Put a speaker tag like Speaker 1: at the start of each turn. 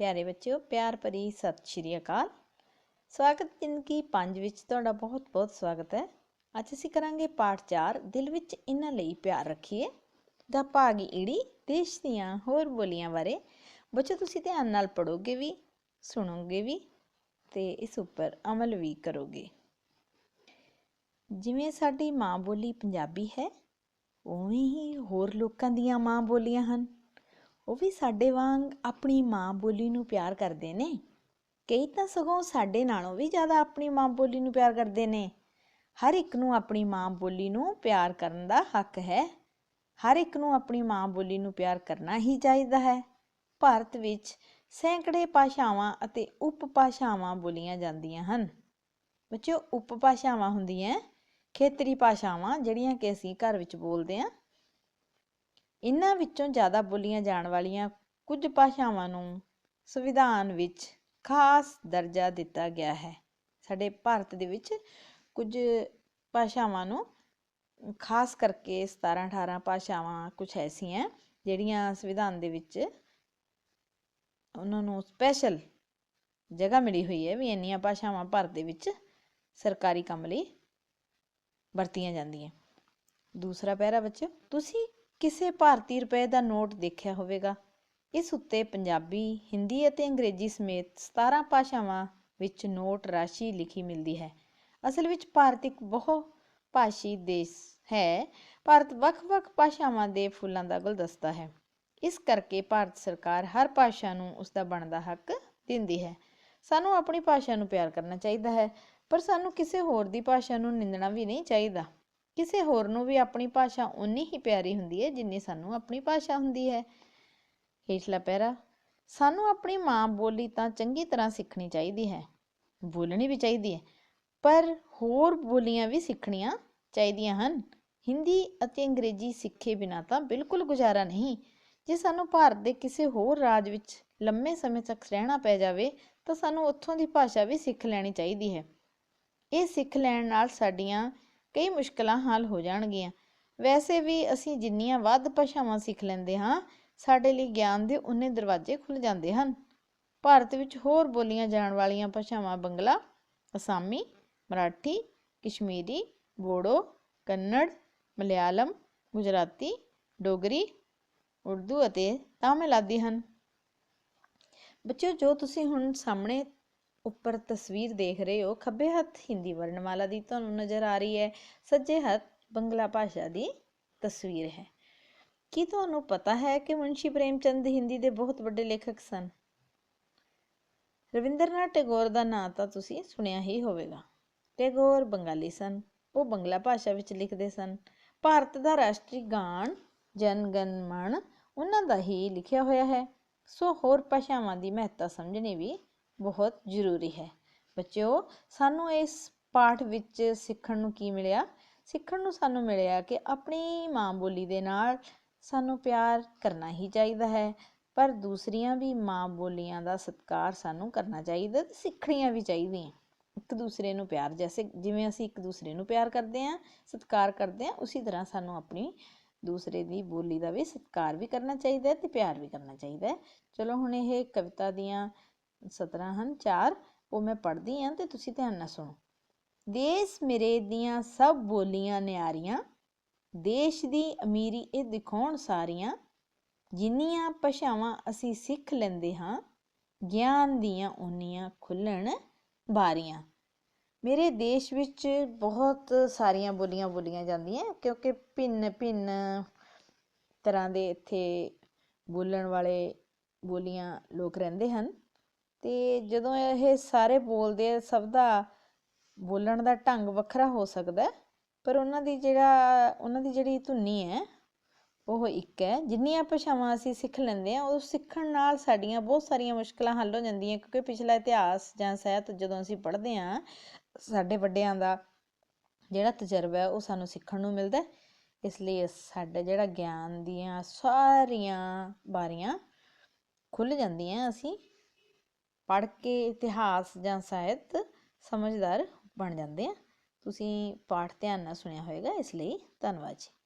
Speaker 1: ਪਿਆਰੇ ਬੱਚਿਓ, ਪਿਆਰ ਭਰੀ ਸਤਿ ਸ਼੍ਰੀ ਅਕਾਲ। ਸਵਾਗਤ ਜ਼ਿੰਦਗੀ 5 ਵਿੱਚ ਤੁਹਾਡਾ ਬਹੁਤ-ਬਹੁਤ ਸਵਾਗਤ ਹੈ। ਅੱਜ ਅਸੀਂ ਕਰਾਂਗੇ ਪਾਠ 4 ਦਿਲ ਵਿੱਚ ਇਹਨਾਂ ਲਈ ਪਿਆਰ ਰੱਖੀਏ, ਦਾ ਭਾਗ ਈੜੀ, ਦੇਸ਼ ਦੀਆਂ ਹੋਰ ਬੋਲੀਆਂ ਬਾਰੇ। ਬੱਚੋ ਤੁਸੀਂ ਧਿਆਨ ਨਾਲ ਪੜੋਗੇ ਵੀ, ਸੁਣੋਗੇ ਵੀ ਤੇ ਇਸ ਉੱਪਰ ਅਮਲ ਵੀ ਕਰੋਗੇ। ਜਿਵੇਂ ਸਾਡੀ ਮਾਂ ਬੋਲੀ ਪੰਜਾਬੀ ਹੈ, ਉਵੇਂ ਹੀ ਹੋਰ ਲੋਕਾਂ ਦੀਆਂ ਮਾਂ ਬੋਲੀਆਂ ਹਨ। ਉਹ ਵੀ ਸਾਡੇ ਵਾਂਗ ਆਪਣੀ ਮਾਂ ਬੋਲੀ ਨੂੰ ਪਿਆਰ ਕਰਦੇ ਨੇ। ਕਈ ਤਾਂ ਸਗੋਂ ਸਾਡੇ ਨਾਲੋਂ ਵੀ ਜ਼ਿਆਦਾ ਆਪਣੀ ਮਾਂ ਬੋਲੀ ਨੂੰ ਪਿਆਰ ਕਰਦੇ ਨੇ। ਹਰ ਇੱਕ ਨੂੰ ਆਪਣੀ ਮਾਂ ਬੋਲੀ ਨੂੰ ਪਿਆਰ ਕਰਨ ਦਾ ਹੱਕ ਹੈ। ਹਰ ਇੱਕ ਨੂੰ ਆਪਣੀ ਮਾਂ ਬੋਲੀ ਨੂੰ ਪਿਆਰ ਕਰਨਾ ਹੀ ਚਾਹੀਦਾ ਹੈ। ਭਾਰਤ ਵਿੱਚ ਸੈਂਕੜੇ ਭਾਸ਼ਾਵਾਂ ਅਤੇ ਉਪਭਾਸ਼ਾਵਾਂ ਬੋਲੀਆਂ ਜਾਂਦੀਆਂ ਹਨ। ਬੱਚਿਓ, ਉਪਭਾਸ਼ਾਵਾਂ ਹੁੰਦੀਆਂ ਖੇਤਰੀ ਭਾਸ਼ਾਵਾਂ ਜਿਹੜੀਆਂ ਕਿ ਅਸੀਂ ਘਰ ਵਿੱਚ ਬੋਲਦੇ ਹਾਂ। ਇਹਨਾਂ ਵਿੱਚੋਂ ਜ਼ਿਆਦਾ ਬੋਲੀਆਂ ਜਾਣ ਵਾਲੀਆਂ ਕੁਝ ਭਾਸ਼ਾਵਾਂ ਨੂੰ ਸੰਵਿਧਾਨ ਵਿੱਚ ਖਾਸ ਦਰਜਾ ਦਿੱਤਾ ਗਿਆ ਹੈ। ਸਾਡੇ ਭਾਰਤ ਦੇ ਵਿੱਚ ਕੁਝ ਭਾਸ਼ਾਵਾਂ ਨੂੰ ਖਾਸ ਕਰਕੇ 17 18 ਭਾਸ਼ਾਵਾਂ ਕੁਝ ਐਸੀਆਂ ਜਿਹੜੀਆਂ ਸੰਵਿਧਾਨ ਦੇ ਵਿੱਚ ਉਹਨਾਂ ਨੂੰ ਸਪੈਸ਼ਲ ਜਗ੍ਹਾ ਮਿਲੀ ਹੋਈ ਹੈ ਵੀ ਇੰਨੀਆਂ ਭਾਸ਼ਾਵਾਂ ਭਾਰਤ ਦੇ ਵਿੱਚ ਸਰਕਾਰੀ ਕੰਮ ਲਈ ਵਰਤੀਆਂ ਜਾਂਦੀਆਂ। ਦੂਸਰਾ ਪੈਰਾ ਬੱਚੋ ਤੁਸੀਂ ਕਿਸੇ ਭਾਰਤੀ ਰੁਪਏ ਦਾ ਨੋਟ ਦੇਖਿਆ ਹੋਵੇਗਾ। ਇਸ ਉੱਤੇ ਪੰਜਾਬੀ, ਹਿੰਦੀ ਅਤੇ ਅੰਗਰੇਜ਼ੀ ਸਮੇਤ 17 ਭਾਸ਼ਾਵਾਂ ਵਿੱਚ ਨੋਟ ਰਾਸ਼ੀ ਲਿਖੀ ਮਿਲਦੀ ਹੈ। ਅਸਲ ਵਿੱਚ ਭਾਰਤ ਇੱਕ ਬਹੁ ਭਾਸ਼ੀ ਦੇਸ਼ ਹੈ। ਭਾਰਤ ਵੱਖ-ਵੱਖ ਭਾਸ਼ਾਵਾਂ ਦੇ ਫੁੱਲਾਂ ਦਾ ਗੁਲਦਸਤਾ ਹੈ। ਇਸ ਕਰਕੇ ਭਾਰਤ ਸਰਕਾਰ ਹਰ ਭਾਸ਼ਾ ਨੂੰ ਉਸ ਦਾ ਬਣਦਾ ਹੱਕ ਦਿੰਦੀ ਹੈ। ਸਾਨੂੰ ਆਪਣੀ ਭਾਸ਼ਾ ਨੂੰ ਪਿਆਰ ਕਰਨਾ ਚਾਹੀਦਾ ਹੈ, ਪਰ ਸਾਨੂੰ ਕਿਸੇ ਹੋਰ ਦੀ ਭਾਸ਼ਾ ਨੂੰ ਨਿੰਦਣਾ ਵੀ ਨਹੀਂ ਚਾਹੀਦਾ। ਕਿਸੇ ਹੋਰ ਨੂੰ ਵੀ ਆਪਣੀ ਭਾਸ਼ਾ ਉਨੀ ਹੀ ਪਿਆਰੀ ਹੁੰਦੀ ਹੈ ਜਿੰਨੀ ਸਾਨੂੰ ਆਪਣੀ ਭਾਸ਼ਾ ਹੁੰਦੀ ਹੈ। ਹੇਠਲਾ ਪੈਰਾ, ਸਾਨੂੰ ਆਪਣੀ ਮਾਂ ਬੋਲੀ ਤਾਂ ਚੰਗੀ ਤਰ੍ਹਾਂ ਸਿੱਖਣੀ ਚਾਹੀਦੀ ਹੈ, ਬੋਲਣੀ ਵੀ ਚਾਹੀਦੀ ਹੈ, ਪਰ ਹੋਰ ਬੋਲੀਆਂ ਵੀ ਸਿੱਖਣੀਆਂ ਚਾਹੀਦੀਆਂ ਹਨ। ਹਿੰਦੀ ਅਤੇ ਅੰਗਰੇਜ਼ੀ ਸਿੱਖੇ ਬਿਨਾ ਤਾਂ ਬਿਲਕੁਲ ਗੁਜ਼ਾਰਾ ਨਹੀਂ। ਜੇ ਸਾਨੂੰ ਭਾਰਤ ਦੇ ਕਿਸੇ ਹੋਰ ਰਾਜ ਵਿੱਚ ਲੰਮੇ ਸਮੇਂ ਤੱਕ ਰਹਿਣਾ ਪੈ ਜਾਵੇ, ਤਾਂ ਸਾਨੂੰ ਉੱਥੋਂ ਦੀ ਭਾਸ਼ਾ ਵੀ ਸਿੱਖ ਲੈਣੀ ਚਾਹੀਦੀ ਹੈ। ਇਹ ਸਿੱਖ ਲੈਣ ਨਾਲ ਸਾਡੀਆਂ ਕਈ ਮੁਸ਼ਕਲਾਂ ਹੱਲ ਹੋ ਜਾਣਗੀਆਂ। ਵੈਸੇ ਵੀ ਅਸੀਂ ਜਿੰਨੀਆਂ ਵੱਧ ਭਾਸ਼ਾਵਾਂ ਸਿੱਖ ਲੈਂਦੇ ਹਾਂ, ਸਾਡੇ ਲਈ ਗਿਆਨ ਦੇ ਉਨੇ ਦਰਵਾਜ਼ੇ ਖੁੱਲ ਜਾਂਦੇ ਹਨ। ਭਾਰਤ ਵਿੱਚ ਹੋਰ ਬੋਲੀਆਂ ਜਾਣ ਵਾਲੀਆਂ ਭਾਸ਼ਾਵਾਂ ਬੰਗਲਾ, ਅਸਾਮੀ, ਮਰਾਠੀ, ਕਸ਼ਮੀਰੀ, ਬੋੜੋ, ਕੰਨੜ, ਮਲਿਆਲਮ, ਗੁਜਰਾਤੀ, ਡੋਗਰੀ, ਉਰਦੂ ਅਤੇ ਤਾਮਿਲ ਆਦਿ ਹਨ। ਬੱਚਿਓ, ਜੋ ਤੁਸੀਂ ਹੁਣ ਸਾਹਮਣੇ ਉੱਪਰ ਤਸਵੀਰ ਦੇਖ ਰਹੇ ਹੋ, ਖੱਬੇ ਹੱਥ ਹਿੰਦੀ ਵਰਣਮਾਲਾ ਦੀ ਤੁਹਾਨੂੰ ਨਜ਼ਰ ਆ ਰਹੀ ਹੈ, ਸੱਜੇ ਹੱਥ ਬੰਗਲਾ ਭਾਸ਼ਾ ਦੀ ਤਸਵੀਰ ਹੈ। ਕੀ ਤੁਹਾਨੂੰ ਪਤਾ ਹੈ ਕਿ ਮੁੰਸ਼ੀ ਪ੍ਰੇਮਚੰਦ ਹਿੰਦੀ ਦੇ ਬਹੁਤ ਵੱਡੇ ਲੇਖਕ ਸਨ? ਰਵਿੰਦਰਨਾਥ ਟੈਗੋਰ ਦਾ ਨਾਂ ਤਾਂ ਤੁਸੀਂ ਸੁਣਿਆ ਹੀ ਹੋਵੇਗਾ। ਟੈਗੋਰ ਬੰਗਾਲੀ ਸਨ, ਉਹ ਬੰਗਲਾ ਭਾਸ਼ਾ ਵਿੱਚ ਲਿਖਦੇ ਸਨ। ਭਾਰਤ ਦਾ ਰਾਸ਼ਟਰੀ ਗਾਣ, ਜਨ ਗਨ ਮਨ ਉਹਨਾਂ ਦਾ ਹੀ ਲਿਖਿਆ ਹੋਇਆ ਹੈ। ਸੋ ਹੋਰ ਭਾਸ਼ਾਵਾਂ ਦੀ ਮਹੱਤਤਾ ਸਮਝਣੀ ਵੀ ਬਹੁਤ ਜ਼ਰੂਰੀ ਹੈ। ਬੱਚਿਓ, ਸਾਨੂੰ ਇਸ ਪਾਠ ਵਿੱਚ ਸਿੱਖਣ ਨੂੰ ਕੀ ਮਿਲਿਆ? ਸਿੱਖਣ ਨੂੰ ਸਾਨੂੰ ਮਿਲਿਆ ਕਿ ਆਪਣੀ ਮਾਂ ਬੋਲੀ ਦੇ ਨਾਲ ਸਾਨੂੰ ਪਿਆਰ ਕਰਨਾ ਹੀ ਚਾਹੀਦਾ ਹੈ, ਪਰ ਦੂਸਰੀਆਂ ਵੀ ਮਾਂ ਬੋਲੀਆਂ ਦਾ ਸਤਿਕਾਰ ਸਾਨੂੰ ਕਰਨਾ ਚਾਹੀਦਾ ਤੇ ਸਿੱਖਣੀਆਂ ਵੀ ਚਾਹੀਦੀਆਂ। ਇੱਕ ਦੂਸਰੇ ਨੂੰ ਪਿਆਰ ਜੈਸੇ ਜਿਵੇਂ ਅਸੀਂ ਇੱਕ ਦੂਸਰੇ ਨੂੰ ਪਿਆਰ ਕਰਦੇ ਹਾਂ, ਸਤਿਕਾਰ ਕਰਦੇ ਹਾਂ, ਉਸੇ ਤਰ੍ਹਾਂ ਸਾਨੂੰ ਆਪਣੀ ਦੂਸਰੇ ਦੀ ਬੋਲੀ ਦਾ ਵੀ ਸਤਿਕਾਰ ਵੀ ਕਰਨਾ ਚਾਹੀਦਾ ਤੇ ਪਿਆਰ ਵੀ ਕਰਨਾ ਚਾਹੀਦਾ ਹੈ। ਚਲੋ ਹੁਣ ਇਹ ਕਵਿਤਾ ਦੀਆਂ 17 ਹਨ, ਚਾਰ, ਉਹ ਮੈਂ ਪੜ੍ਹਦੀ ਹਾਂ ਤੇ ਤੁਸੀਂ ਧਿਆਨ ਨਾਲ ਸੁਣੋ। ਦੇਸ਼ ਮੇਰੇ ਦੀਆਂ ਸਭ ਬੋਲੀਆਂ ਨਿਆਰੀਆਂ, ਦੇਸ਼ ਦੀ ਅਮੀਰੀ ਇਹ ਦਿਖਾਉਣ ਸਾਰੀਆਂ, ਜਿੰਨੀਆਂ ਭਾਸ਼ਾਵਾਂ ਅਸੀਂ ਸਿੱਖ ਲੈਂਦੇ ਹਾਂ, ਗਿਆਨ ਦੀਆਂ ਉਨੀਆਂ ਖੁੱਲਣ ਬਾਰੀਆਂ। ਮੇਰੇ ਦੇਸ਼ ਵਿੱਚ ਬਹੁਤ ਸਾਰੀਆਂ ਬੋਲੀਆਂ ਬੋਲੀਆਂ ਜਾਂਦੀਆਂ, ਕਿਉਂਕਿ ਭਿੰਨ ਭਿੰਨ ਤਰ੍ਹਾਂ ਦੇ ਇੱਥੇ ਬੋਲਣ ਵਾਲੇ ਬੋਲੀਆਂ ਲੋਕ ਰਹਿੰਦੇ ਹਨ। ਤੇ ਜਦੋਂ ਇਹ ਸਾਰੇ ਬੋਲਦੇ ਸਭ ਦਾ ਬੋਲਣ ਦਾ ਢੰਗ ਵੱਖਰਾ ਹੋ ਸਕਦਾ ਪਰ ਉਹਨਾਂ ਦੀ ਜਿਹੜਾ, ਉਹਨਾਂ ਦੀ ਜਿਹੜੀ ਧੁਨੀ ਹੈ, ਉਹ ਇੱਕ ਹੈ। ਜਿੰਨੀਆਂ ਭਾਸ਼ਾਵਾਂ ਅਸੀਂ ਸਿੱਖ ਲੈਂਦੇ ਆ ਉਹ ਸਿੱਖਣ ਨਾਲ ਸਾਡੀਆਂ ਬਹੁਤ ਸਾਰੀਆਂ ਮੁਸ਼ਕਲਾਂ ਹੱਲ ਹੋ ਜਾਂਦੀਆਂ, ਕਿਉਂਕਿ ਪਿਛਲਾ ਇਤਿਹਾਸ ਜਾਂ ਸਾਹਿਤ ਜਦੋਂ ਅਸੀਂ ਪੜ੍ਹਦੇ ਆ ਸਾਡੇ ਵੱਡਿਆਂ ਦਾ ਜਿਹੜਾ ਤਜਰਬਾ ਹੈ, ਉਹ ਸਾਨੂੰ ਸਿੱਖਣ ਨੂੰ ਮਿਲਦਾ ਇਸ ਲਈ ਸਾਡਾ ਜਿਹੜਾ ਗਿਆਨ ਦੀਆਂ ਸਾਰੀਆਂ ਬਾਰੀਆਂ ਖੁੱਲ ਜਾਂਦੀਆਂ ਅਸੀਂ। ਪੜ੍ਹ ਕੇ ਇਤਿਹਾਸ ਜਾਂ ਸਾਹਿਤ ਸਮਝਦਾਰ ਬਣ ਜਾਂਦੇ ਆ। ਤੁਸੀਂ ਪਾਠ ਧਿਆਨ ਨਾਲ ਸੁਣਿਆ ਹੋਵੇਗਾ ਇਸ ਲਈ ਧੰਨਵਾਦ ਜੀ।